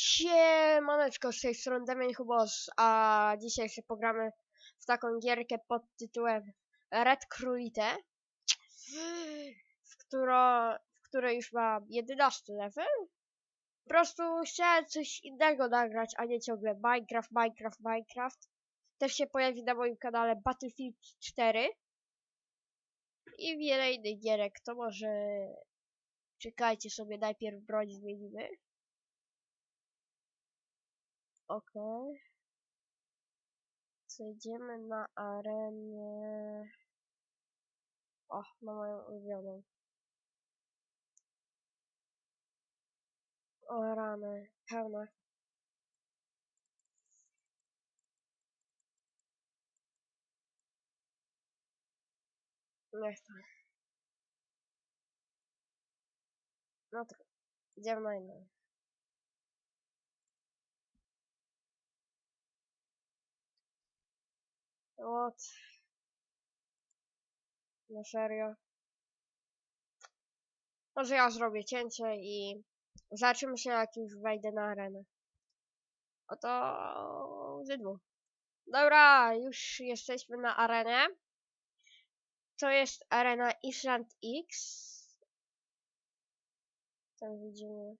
Siemaneczko, z tej strony Damian Hubos, a dzisiaj się pogramy w taką gierkę pod tytułem Red Królite, w, którą, w której już mam 11 level. Po prostu chciałem coś innego nagrać, a nie ciągle Minecraft, Minecraft, Minecraft. Też się pojawi na moim kanale Battlefield 4 i wiele innych gierek, to może czekajcie sobie, najpierw broń zmienimy. Okej. Przejdziemy na arenę. O, na moją ulubioną. O rany, pełna. Nie chcę. No to idziemy na inną. What? Na serio? Może ja zrobię cięcie i zobaczymy się jak już wejdę na arenę. Oto zydło. Dobra, już jesteśmy na arenie. To jest arena Island X. Tam widzimy.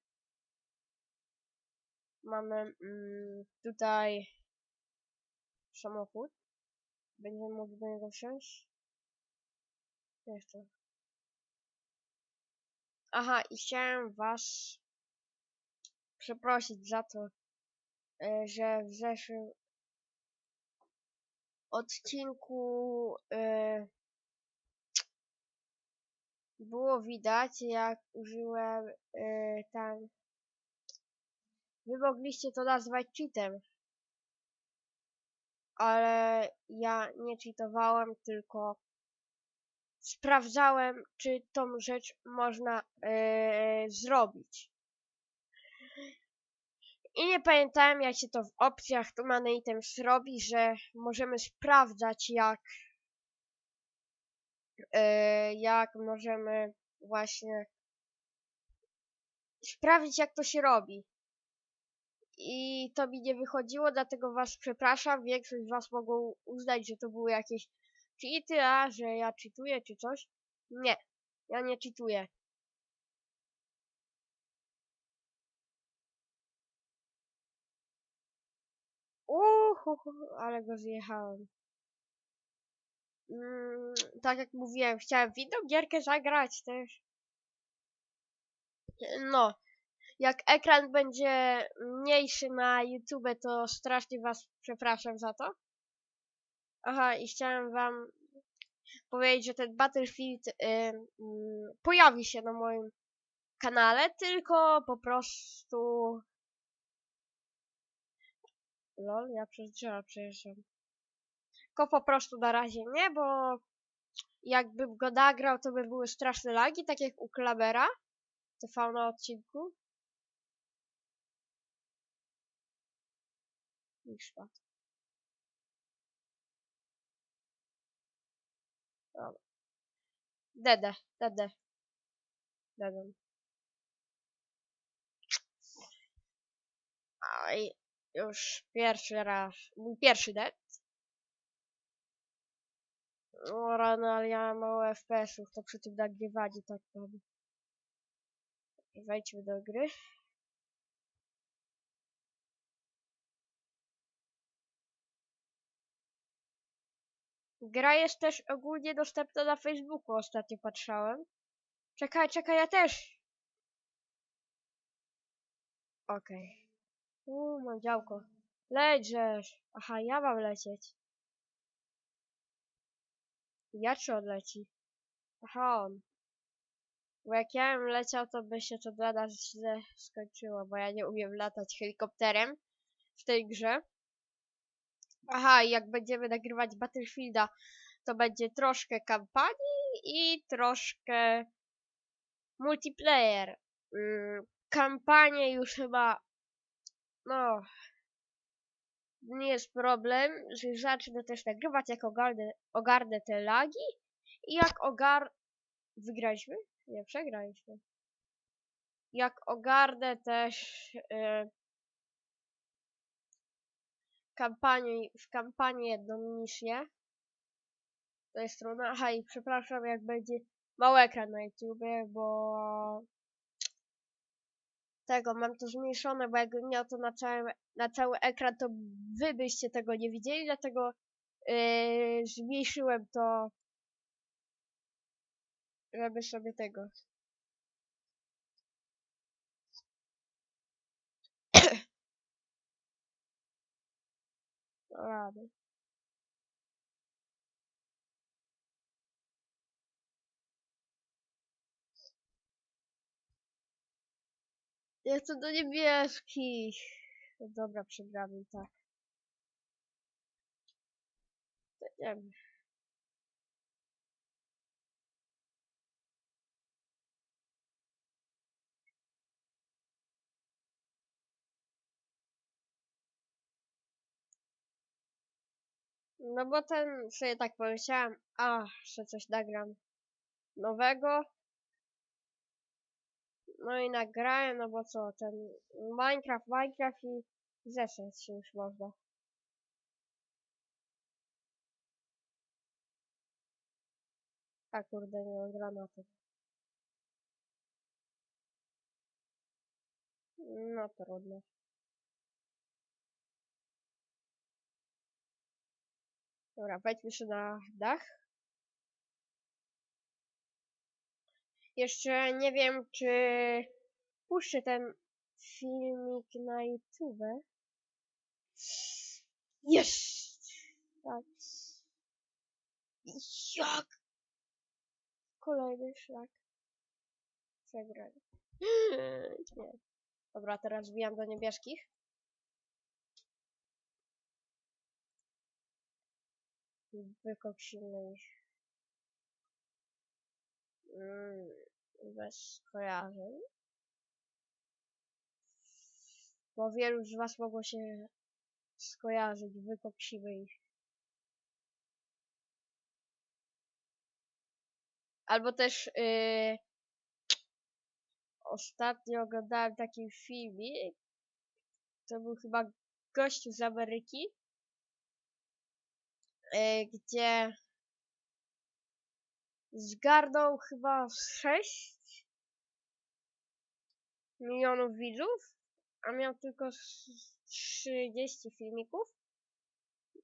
Mamy mm, tutaj samochód. Będziemy mogli do niego wsiąść? Jeszcze. Aha, i chciałem was przeprosić za to, e, że w zeszłym odcinku e, było widać, jak użyłem e, tam. Wy mogliście to nazwać cheatem ale ja nie cheatowałem, tylko sprawdzałem, czy tą rzecz można yy, zrobić. I nie pamiętałem, jak się to w opcjach Human Items robi, że możemy sprawdzać, jak yy, jak możemy właśnie sprawdzić, jak to się robi i to mi nie wychodziło, dlatego was przepraszam. Większość was mogą uznać, że to były jakieś cheaty, a że ja cheatuję czy coś. Nie, ja nie cheatuję. Uuu, ale go zjechałem. Mm, tak jak mówiłem, chciałem w inną gierkę zagrać też. No, jak ekran będzie mniejszy na YouTube, to strasznie was przepraszam za to. Aha, i chciałem wam powiedzieć, że ten Battlefield y, y, pojawi się na moim kanale, tylko po prostu... Lol, ja przez drzewa przejeżdżam. Tylko po prostu na razie nie, bo jakbym go nagrał, to by były straszne lagi, tak jak u Klabera. TV na odcinku. Niż Dobra. Dede, dede. Dedem. Aj, już pierwszy raz. Mój pierwszy dead. O rano, ale ja mam mało FPS-ów, to przy tym nagrywaniu tak mam. Wejdźmy do gry. Gra jest też ogólnie dostępna na Facebooku, ostatnio patrzałem. Czekaj, czekaj, ja też. Okej. Okay. Uuu, mam działko. Lecisz. Aha, ja mam lecieć. Ja czy on leci? Aha, on. Bo jak ja bym leciał, to by się to dla nas źle skończyło, bo ja nie umiem latać helikopterem w tej grze. Aha, jak będziemy nagrywać Battlefielda, to będzie troszkę kampanii i troszkę multiplayer. Yy, kampanię już chyba, no, nie jest problem, że zacznę też nagrywać, jak ogarnę, ogarnę te lagi i jak ogar... Wygraliśmy? Nie, przegraliśmy. Jak ogarnę też... Yy, kampanii, w kampanii jedną misję. To jest trudne. Aha, i przepraszam, jak będzie mały ekran na YouTubie, bo tego mam to zmniejszone, bo jakbym miał to na, całym, na cały ekran, to wy byście tego nie widzieli, dlatego yy, zmniejszyłem to, żeby sobie tego. Rady. Ja chcę do niebieskich. No dobra, przegramy tak. To nie wiem. No bo ten sobie tak pomyślałem, a, że coś nagram nowego. No i nagrałem, no bo co, ten Minecraft, Minecraft i zeszedł się już można. A kurde, nie mam granatu. No trudno. Dobra, wejdźmy się na dach. Jeszcze nie wiem, czy puszczę ten filmik na YouTube. Jest! Tak. Jak? Kolejny szlak. Przegrany. Nie. Dobra, teraz wbijam do niebieskich. Wykoksimy ich. Mm, bez kojarzeń. Bo wielu z was mogło się skojarzyć. Wykoksimy ich. Albo też yy, ostatnio oglądałem taki filmik. To był chyba gościu z Ameryki. Yy, gdzie zgarnął chyba 6 milionów widzów, a miał tylko s- 30 filmików,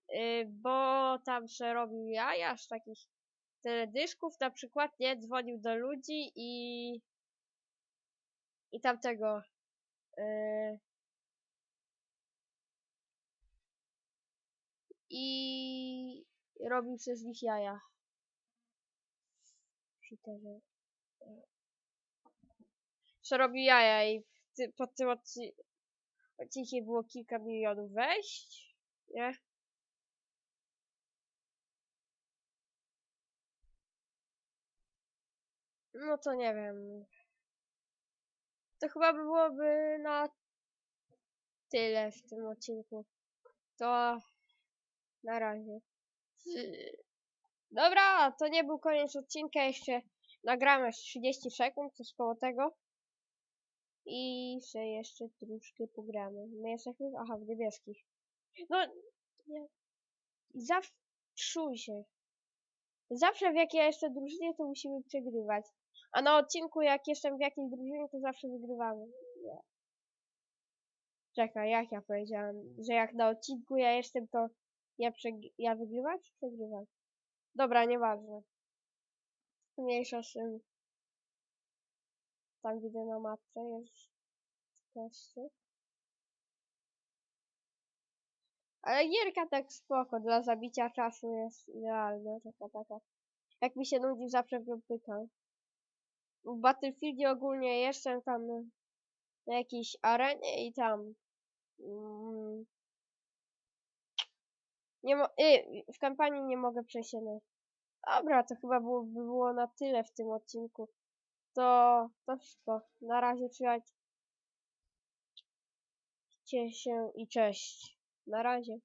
yy, bo tam se robił jaja z takich teledysków, na przykład, nie, dzwonił do ludzi i i tamtego yy, i robił przez nich jaja. Cheaterze. Co robi jaja i pod tym odci odcinkiem było kilka milionów wejść, nie? No to nie wiem. To chyba by byłoby na tyle w tym odcinku. To na razie. Dobra, to nie był koniec odcinka, jeszcze nagramy z 30 sekund, coś koło tego. I się jeszcze troszkę pogramy. My jesteśmy, aha, w niebieskich. No, nie. Zawsze, czuj się. Zawsze w jakiej ja jestem drużynie, to musimy przegrywać. A na odcinku, jak jestem w jakiejś drużynie, to zawsze wygrywamy. Nie. Czekaj, jak ja powiedziałem, że jak na odcinku ja jestem, to ja, przeg- ja wygrywam czy przegrywam? Dobra, nieważne. Mniejsza z tym. Tam widzę na mapce jest gościu. Ale gierka tak spoko, dla zabicia czasu jest idealna, taka taka. Jak mi się nudzi, zawsze w pykam. W Battlefieldzie ogólnie jestem tam na jakiejś arenie i tam mm, nie mo- y, w kampanii nie mogę przejść na... Dobra, to chyba było, by było na tyle w tym odcinku. To, to wszystko. Na razie trzymajcie się i cześć. Na razie.